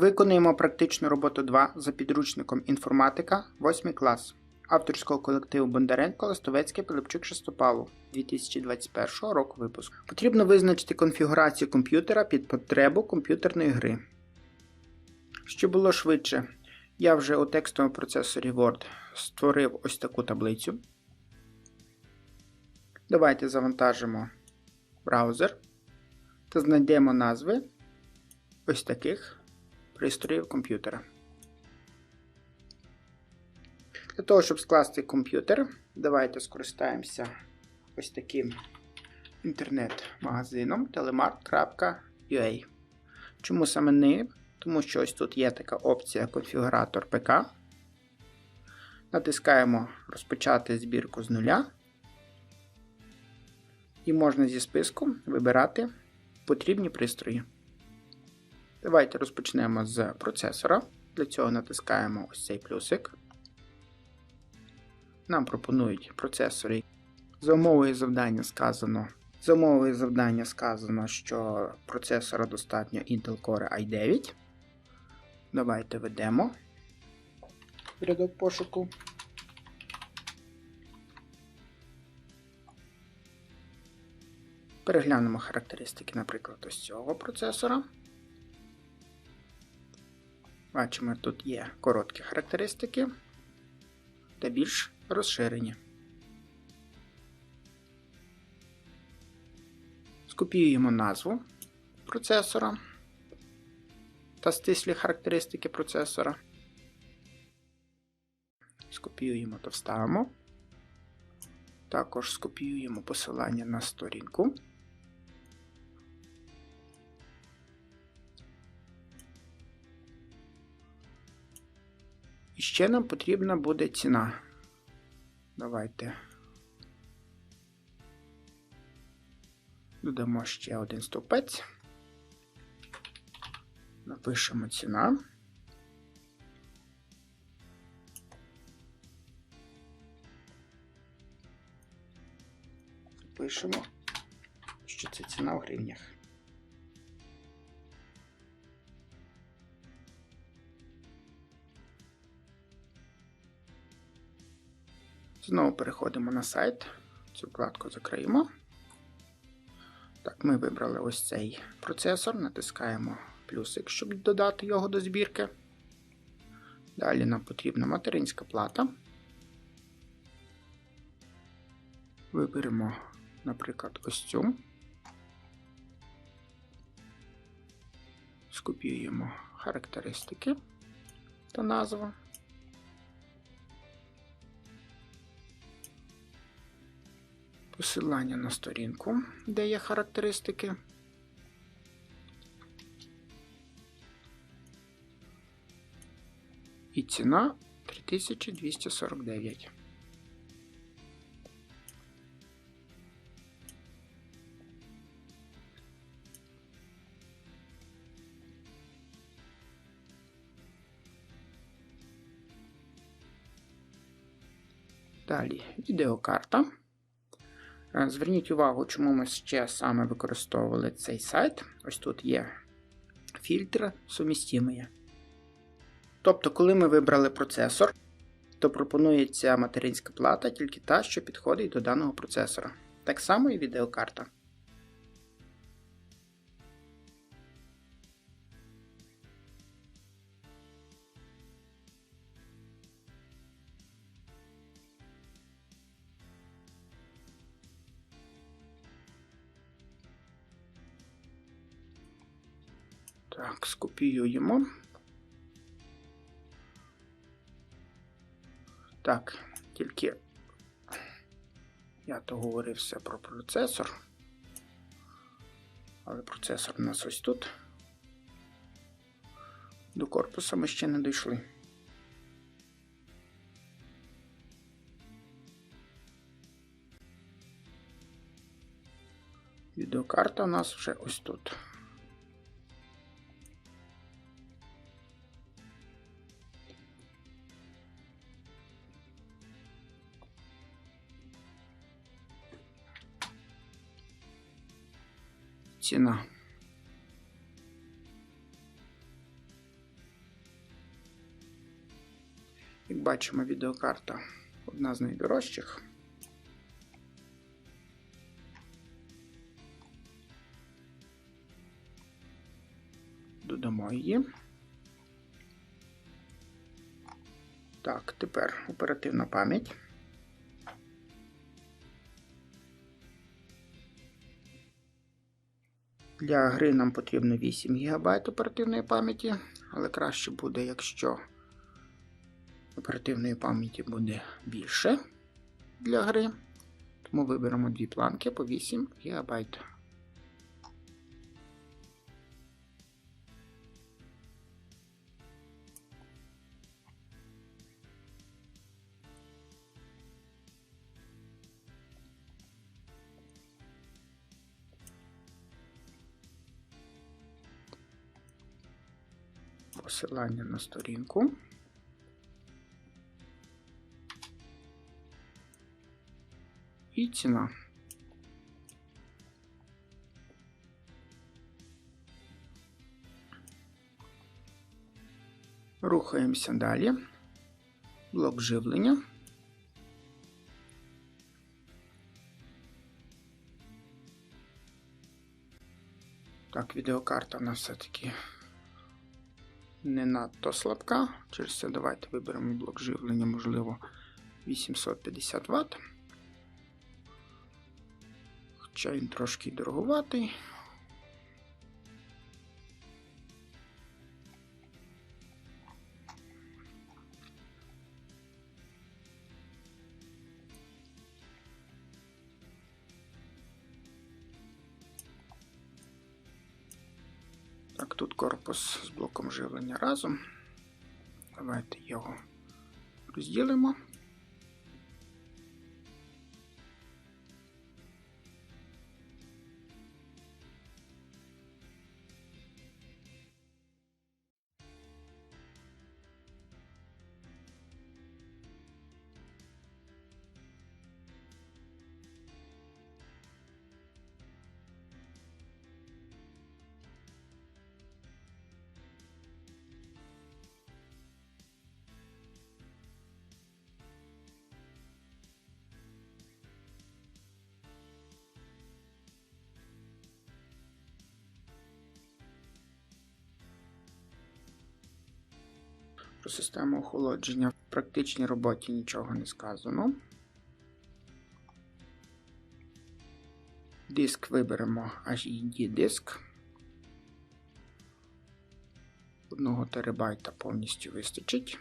Виконуємо практичну роботу 2 за підручником інформатика 8 клас авторського колективу Бондаренко Ластовецький Пилипчук Шестопалу 2021 року випуску. Потрібно визначити конфігурацію комп'ютера під потребу комп'ютерної гри. Щоб було швидше, я вже у текстовому процесорі Word створив ось таку таблицю. Давайте завантажимо браузер та знайдемо назви ось таких пристроїв комп'ютера. Для того, щоб скласти комп'ютер, давайте скористаємося ось таким інтернет-магазином telemart.ua. Чому саме ним? Тому що ось тут є така опція конфігуратор ПК. Натискаємо Розпочати збірку з нуля. І можна зі списку вибирати потрібні пристрої. Давайте розпочнемо з процесора. Для цього натискаємо ось цей плюсик. Нам пропонують процесори. За умовою завдання сказано, за умовою завдання сказано, що процесора достатньо Intel Core i9. Давайте ведемо рядок пошуку. Переглянемо характеристики, наприклад, ось цього процесора. Бачимо, тут є короткі характеристики та більш розширені. Скопіюємо назву процесора та стислі характеристики процесора. Скопіюємо та вставимо. Також скопіюємо посилання на сторінку. І ще нам потрібна буде ціна. Давайте додамо ще один стовпець. Напишемо ціна. Пишемо, що це ціна в гривнях. Знову переходимо на сайт, цю вкладку закриємо. Так, ми вибрали ось цей процесор, натискаємо плюсик, щоб додати його до збірки. Далі нам потрібна материнська плата. Виберемо, наприклад, ось цю. Скопіюємо характеристики та назву. Посилання на сторінку, де є характеристики. І ціна 3249. Далі відеокарта. Е, Зверніть увагу, чому ми ще саме використовували цей сайт. Ось тут є фільтр сумістімий. Тобто, коли ми вибрали процесор, то пропонується материнська плата тільки та, що підходить до даного процесора. Так само і відеокарта. Так, скопіюємо. Так, тільки я то говорився про процесор. Але процесор у нас ось тут. До корпуса ми ще не дійшли. Відеокарта у нас вже ось тут. ціна. Як бачимо, відеокарта одна з найдорожчих. Додамо її. Так, тепер оперативна пам'ять. Для гри нам потрібно 8 ГБ оперативної пам'яті, але краще буде, якщо оперативної пам'яті буде більше для гри. Тому виберемо дві планки по 8 ГБ. Посилання на сторінку. І ціна. Рухаємося далі. Блок живлення. Так, відеокарта у нас все-таки не надто слабка. Через це давайте виберемо блок живлення, можливо, 850 Вт. Хоча він трошки дороговатий. Так, тут корпус з блоком живлення разом. Давайте його розділимо. Систему охолодження в практичній роботі нічого не сказано. Диск виберемо HDD диск. 1 терабайта повністю вистачить.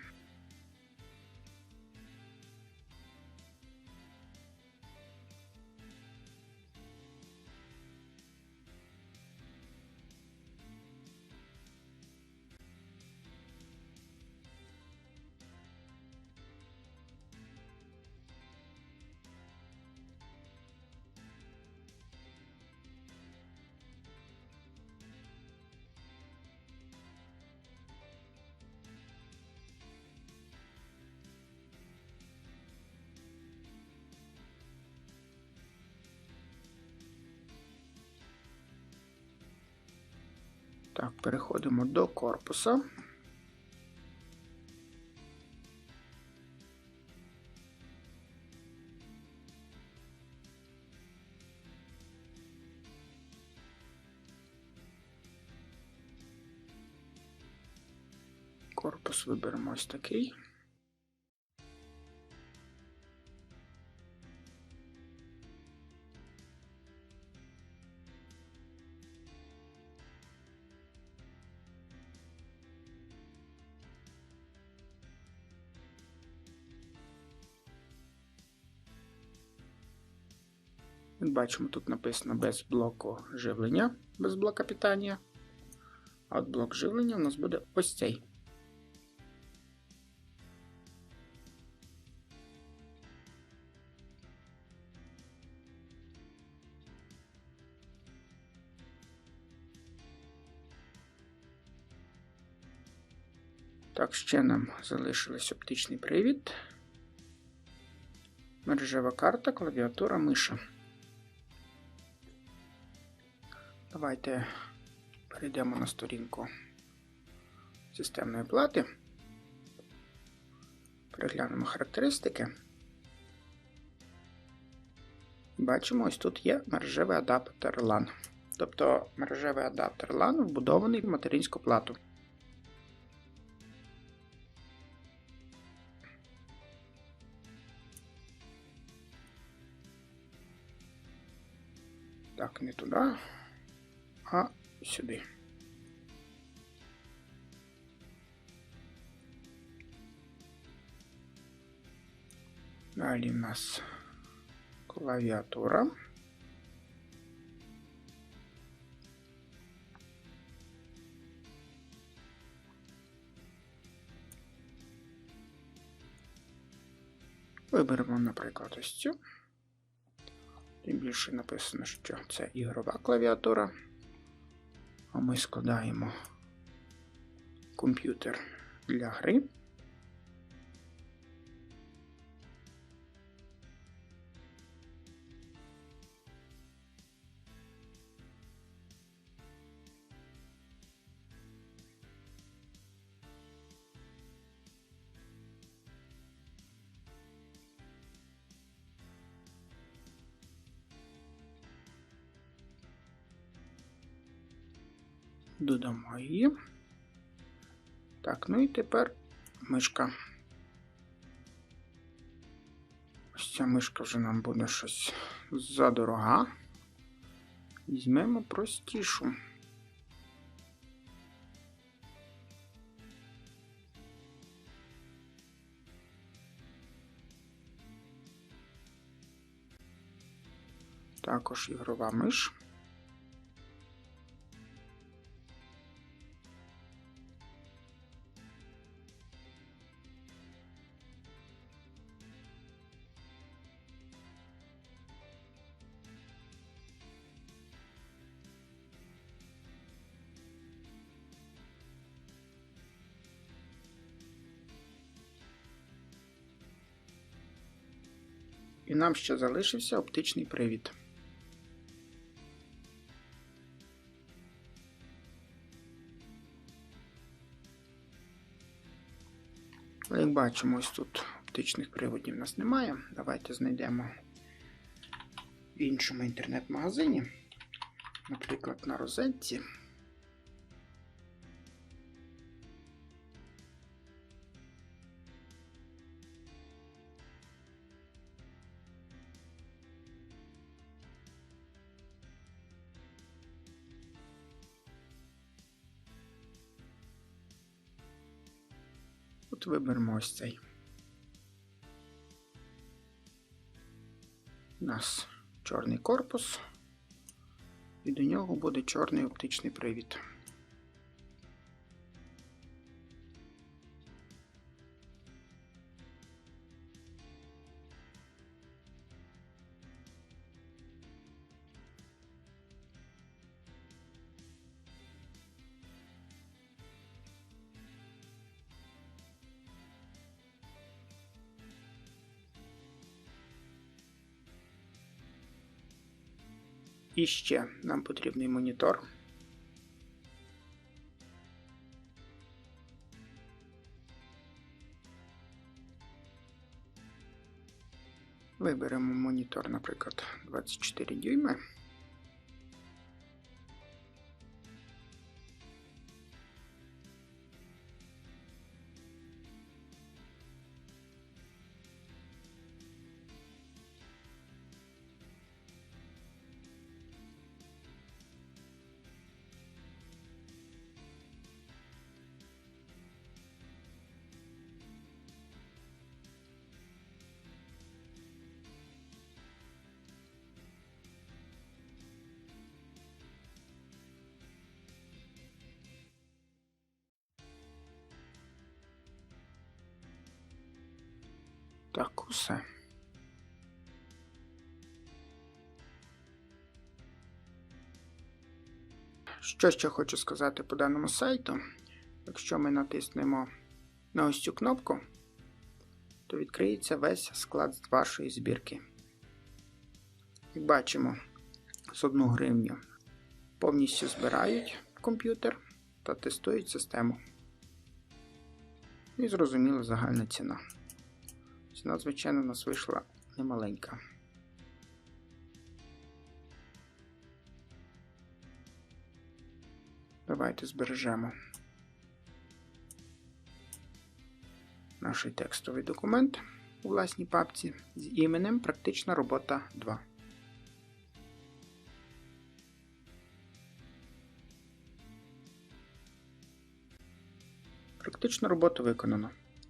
Так, переходимо до корпуса. Корпус виберемо ось такий. Як бачимо, тут написано без блоку живлення, без блока питання. А от блок живлення у нас буде ось цей. Так, ще нам залишилось оптичний привід, мережева карта, клавіатура, миша. Давайте перейдемо на сторінку системної плати. Переглянемо характеристики. Бачимо, ось тут є мережевий адаптер LAN. Тобто мережевий адаптер LAN вбудований в материнську плату. Так, не туди, а сюди. Далі в нас клавіатура. Виберемо, наприклад, ось цю. Тим більше написано, що це ігрова клавіатура. А ми складаємо комп'ютер для гри. Додамо її. Так, ну і тепер мишка. Ось ця мишка вже нам буде щось задорога. Візьмемо простішу. Також ігрова миш. І нам ще залишився оптичний привід. Як бачимо, ось тут оптичних приводів у нас немає. Давайте знайдемо в іншому інтернет-магазині, наприклад, на розетці. От виберемо ось цей. У нас чорний корпус, і до нього буде чорний оптичний привід. І ще нам потрібний монітор. Виберемо монітор, наприклад, 24 дюйми. Так, усе. Що ще хочу сказати по даному сайту. Якщо ми натиснемо на ось цю кнопку, то відкриється весь склад з вашої збірки. Як бачимо, з 1 гривню повністю збирають комп'ютер та тестують систему. І зрозуміло загальна ціна. Ціна, звичайно, у нас вийшла немаленька. Давайте збережемо наш текстовий документ у власній папці з іменем Практична робота 2. Практичну роботу виконано.